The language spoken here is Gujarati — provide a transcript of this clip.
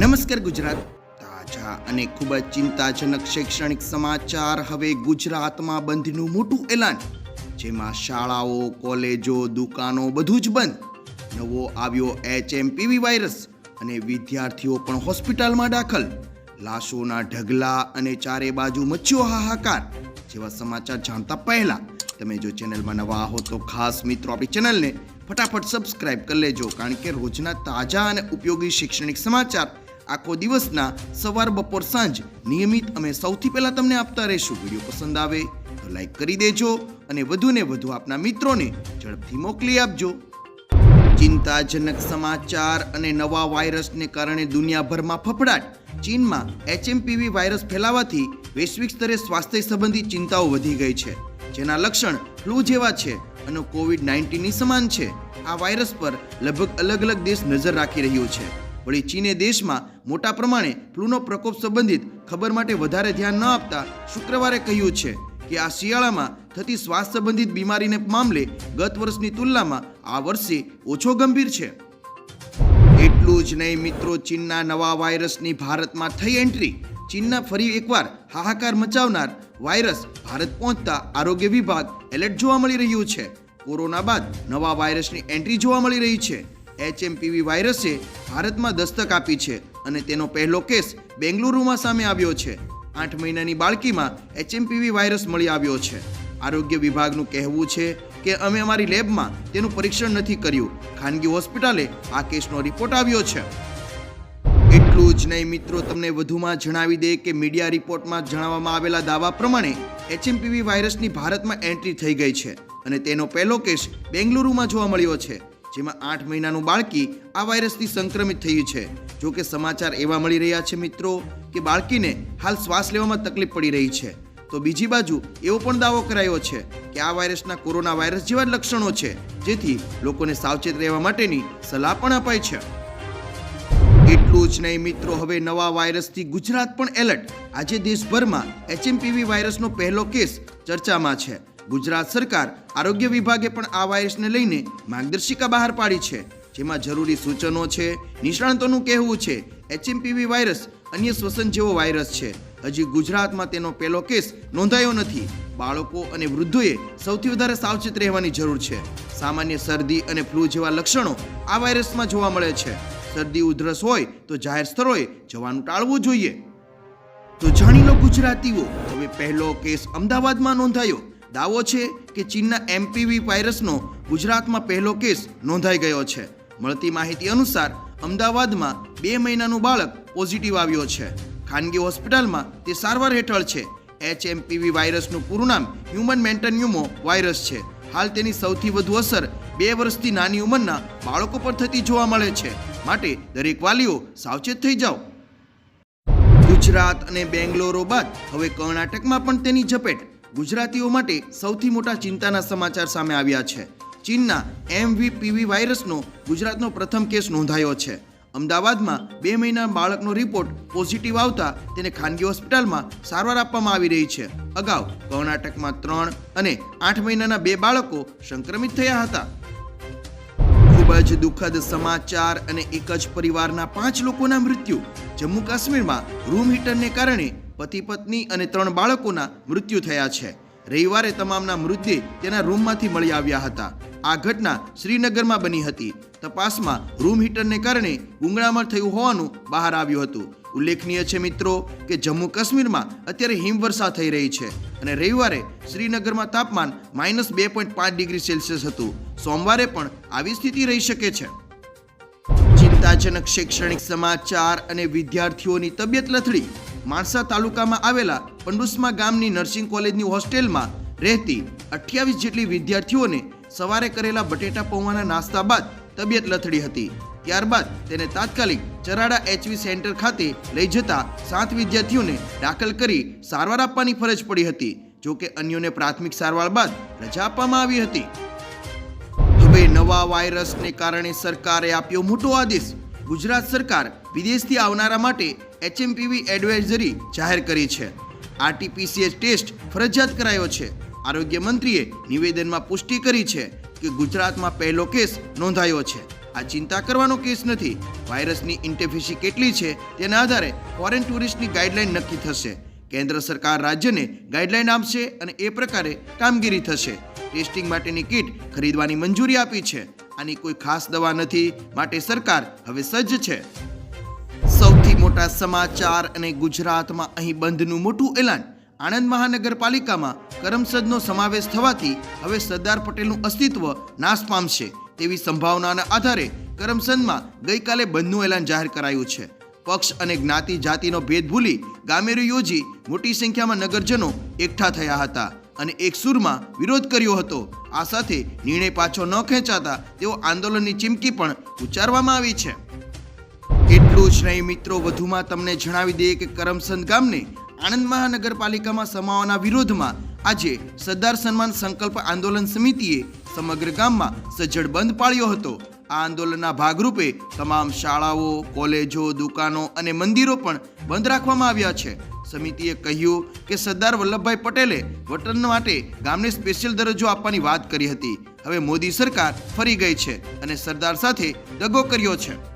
નમસ્કાર ગુજરાત. તાજા અને ખૂબ જ ચિંતાજનક શૈક્ષણિક સમાચાર હવે ગુજરાતમાં બંધનું મોટું એલાન. જેમાં શાળાઓ, કોલેજો, દુકાનો બધું જ બંધ. નવો આવ્યો એચએમપીવી વાયરસ અને વિદ્યાર્થીઓ પણ હોસ્પિટલમાં દાખલ. લાશોના ઢગલા અને ચારે બાજુ મચ્યો હાહાકાર. જેવા સમાચાર જાણતા પહેલા તમે જો ચેનલમાં નવા હો તો ખાસ મિત્રો આપણી ચેનલને ફટાફટ સબસ્ક્રાઇબ કરી લેજો, કારણ કે રોજના તાજા અને ઉપયોગી શૈક્ષણિક સમાચાર આખો દિવસના સવાર, બપોર, સાંજ નિયમિત અમે સૌથી પહેલા તમને આપતા રહીશું. વીડિયો પસંદ આવે તો લાઈક કરી દેજો અને વધુને વધુ આપના મિત્રોને ઝડપથી મોકલી આપજો. ચિંતાજનક સમાચાર અને નવા વાયરસને કારણે દુનિયાભરમાં ફફડાટ. ચીનમાં એચએમપીવી વાયરસ ફેલાવાથી વૈશ્વિક સ્તરે સ્વાસ્થ્ય સંબંધી ચિંતાઓ વધી ગઈ છે. જેના લક્ષણ ફ્લૂ જેવા છે અને કોવિડ નાઇન્ટીનની સમાન છે. આ વાયરસ પર લગભગ અલગ અલગ દેશ નજર રાખી રહ્યું છે. વળી ચીને દેશમાં મોટા પ્રમાણે ફ્લૂનો પ્રકોપ સંબંધિત ખબર માટે વધારે ધ્યાન ન આપતા શુક્રવારે કહ્યું છે કે આ શિયાળામાં થતી શ્વાસ સંબંધિત બીમારીને મામલે ગત વર્ષની તુલનામાં આ વર્ષે ઓછો ગંભીર છે. એટલું જ નહીં મિત્રો, ચીનના નવા વાયરસની ભારતમાં થઈ એન્ટ્રી. ચીનના ફરી એકવાર હાહાકાર મચાવનાર વાયરસ ભારત પહોંચતા આરોગ્ય વિભાગ એલર્ટ જોવા મળી રહ્યું છે. કોરોના બાદ નવા વાયરસની એન્ટ્રી જોવા મળી રહી છે. એચએમપીવી વાયરસે ભારતમાં દસ્તક આપી છે અને તેનો પહેલો કેસ બેંગલુરુમાં સામે આવ્યો છે. આઠ મહિનાની બાળકીમાં એચએમપીવી વાયરસ મળી આવ્યો છે. આરોગ્ય વિભાગનું કહેવું છે કે અમે અમારી લેબમાં તેનું પરીક્ષણ નથી કર્યું. ખાનગી હોસ્પિટલે આ કેસનો રિપોર્ટ આવ્યો છે. એટલું જ નહીં મિત્રો, તમને વધુમાં જણાવી દે કે મીડિયા રિપોર્ટમાં જણાવવામાં આવેલા દાવા પ્રમાણે એચએમપીવી વાયરસની ભારતમાં એન્ટ્રી થઈ ગઈ છે અને તેનો પહેલો કેસ બેંગલુરુમાં જોવા મળ્યો છે. જેમાં આઠ મહિનાનું બાળકી આ વાયરસથી સંક્રમિત થયું છે. જો કે સમાચાર એવા મળી રહ્યા છે મિત્રો કે બાળકીને હાલ શ્વાસ લેવામાં તકલીફ પડી રહી છે. તો બીજી બાજુ એવો પણ દાવો કરાયો છે કે આ વાયરસના કોરોના વાયરસ જેવા લક્ષણો છે, જેથી લોકોને સાવચેત રહેવા માટેની સલાહ પણ અપાય છે. એટલું જ નહીં મિત્રો, હવે નવા વાયરસથી ગુજરાત પણ એલર્ટ. આજે દેશભરમાં એચએમપીવી વાયરસનો પહેલો કેસ ચર્ચામાં છે. ગુજરાત સરકાર આરોગ્ય વિભાગે પણ આ વાયરસને લઈને માર્ગદર્શિકા બહાર પાડી છે. જેમાં જરૂરી સૂચનો છે, નિષ્ણાંતોનું કહેવું છે એચએમપીવી વાયરસ અન્ય શ્વસન જેવો વાયરસ છે. હજી ગુજરાતમાં તેનો પહેલો કેસ નોંધાયો નથી. બાળકો અને વૃદ્ધોએ સૌથી વધારે સાવચેત રહેવાની જરૂર છે. સામાન્ય શરદી અને ફ્લૂ જેવા લક્ષણો આ વાયરસમાં જોવા મળે છે. શરદી, ઉધરસ હોય તો જાહેર સ્થળોએ જવાનું ટાળવું જોઈએ. તો જાણી લો ગુજરાતીઓ, હવે પહેલો કેસ અમદાવાદમાં નોંધાયો. દાવો છે કે ચીનના એમપીવી વાયરસનો ગુજરાતમાં પહેલો કેસ નોંધાઈ ગયો છે. મળતી માહિતી અનુસાર, અમદાવાદમાં બે મહિનાનું બાળક પોઝિટિવ આવ્યો છે. ખાનગી હોસ્પિટલમાં તે સારવાર હેઠળ છે. એચએમપીવી વાયરસનું પૂરું નામ હ્યુમન મેન્ટન્યુમો વાયરસ છે. હાલ તેની સૌથી વધુ અસર બે વર્ષથી નાની ઉંમરના બાળકો પર થતી જોવા મળે છે. માટે દરેક વાલીઓ સાવચેત થઈ જાઓ. ગુજરાત અને બેંગ્લોરો બાદ હવે કર્ણાટકમાં પણ તેની ઝપેટ ગુજરાતીઓ માટે સૌથી મોટા ચિંતાના સમાચાર સામે આવ્યા છે. ચીનના એમવીપીવી વાયરસનો ગુજરાતનો પ્રથમ કેસ નોંધાયો છે. અમદાવાદમાં બે મહિના બાળકનો રિપોર્ટ પોઝિટિવ આવતા તેને ખાનગી હોસ્પિટલમાં સારવાર આપવામાં આવી રહી છે. અગાઉ કર્ણાટકમાં ત્રણ અને આઠ મહિનાના બે બાળકો સંક્રમિત થયા હતા. ખૂબ જ દુઃખદ સમાચાર અને એક જ પરિવારના પાંચ લોકોના મૃત્યુ. જમ્મુ કાશ્મીરમાં રૂમ હીટરને કારણે પતિ પત્ની અને ત્રણ બાળકોના મૃત્યુ થયા છે. રવિવારે તમામના મૃતદેહ તેના રૂમમાંથી મળી આવ્યા હતા. આ ઘટના શ્રીનગરમાં બની હતી. તપાસમાં રૂમ હીટરને કારણે ગુંગળામણ થયું હોવાનું બહાર આવ્યું હતું. ઉલ્લેખનીય છે મિત્રો કે જમ્મુ કાશ્મીરમાં અત્યારે હિમવર્ષા થઈ રહી છે અને રવિવારે શ્રીનગરમાં તાપમાન માઇનસ બે પોઈન્ટ પાંચ ડિગ્રી સેલ્સિયસ હતું. સોમવારે પણ આવી સ્થિતિ રહી શકે છે. ચિંતાજનક શૈક્ષણિક સમાચાર અને વિદ્યાર્થીઓની તબિયત લથડી? માણસા તાલુકામાં આવેલા પંડુસ્મા ગામની નર્સિંગ કોલેજની હોસ્ટેલમાં રહેતી અઠ્યાવીસ જેટલી વિદ્યાર્થીઓને સવારે કરેલા બટેટા પૌવાના નાસ્તા બાદ તબિયત લથડી હતી. ત્યારબાદ તેને તાત્કાલિક ચરાડા એચવી સેન્ટર ખાતે લઈ જતા સાત વિદ્યાર્થીઓને દાખલ કરી સારવાર આપવાની ફરજ પડી હતી. જોકે અન્યોને પ્રાથમિક સારવાર બાદ રજા આપવામાં આવી હતી. હવે નવા વાયરસને કારણે સરકારે આપ્યો મોટો આદેશ. ગુજરાત સરકાર વિદેશથી આવનારા માટે એચએમપીવી એડવાઇઝરી જાહેર કરી છે. આરટીપીસીએ ટેસ્ટ ફરજિયાત કરાયો છે. આરોગ્ય મંત્રીએ નિવેદનમાં પુષ્ટિ કરી છે કે ગુજરાતમાં પહેલો કેસ નોંધાયો છે. આ ચિંતા કરવાનો કેસ નથી. વાયરસની ઇન્ટેફિસી કેટલી છે તેના આધારે ફોરેન ટુરિસ્ટની ગાઈડલાઈન નક્કી થશે. કેન્દ્ર સરકાર રાજ્યને ગાઈડલાઈન આપશે અને એ પ્રકારે કામગીરી થશે. ટેસ્ટિંગ માટેની કીટ ખરીદવાની મંજૂરી આપી છે. આની કોઈ ખાસ દવા નથી. માટે સરકાર હવે સજ્જ છે. મોટા સમાચાર અને ગુજરાતમાં અહીં બંધનું મોટું એલાન. આણંદ મહાનગરપાલિકામાં કરમસદનો સમાવેશ થવાથી હવે સરદાર પટેલનું અસ્તિત્વ નાશ પામશે તેવી સંભાવનાના આધારે કરમસદમાં ગઈકાલે બંધનું એલાન જાહેર કરાયું છે. પક્ષ અને જ્ઞાતિ જાતિનો ભેદ ભૂલી ગામેરું યોજી મોટી સંખ્યામાં નગરજનો એકઠા થયા હતા અને એક સુરમાં વિરોધ કર્યો હતો. આ સાથે નિર્ણય પાછો ન ખેંચાતા તેઓ આંદોલનની ચીમકી પણ ઉચ્ચારવામાં આવી છે. એટલું જ નહીં મિત્રો, વધુમાં તમને જણાવી દઈએ કે કરમસંદ ગામને આણંદ મહાનગરપાલિકામાં સમાવાના વિરોધમાં આજે સરદાર સન્માન સંકલ્પ આંદોલન સમિતિએ સમગ્ર ગામમાં સજ્જડ બંધ પાળ્યો હતો. આ આંદોલનના ભાગરૂપે તમામ શાળાઓ, કોલેજો, દુકાનો અને મંદિરો પણ બંધ રાખવામાં આવ્યા છે. સમિતિએ કહ્યું કે સરદાર વલ્લભભાઈ પટેલે વતન માટે ગામને સ્પેશિયલ દરજ્જો આપવાની વાત કરી હતી. હવે મોદી સરકાર ફરી ગઈ છે અને સરદાર સાથે દગો કર્યો છે.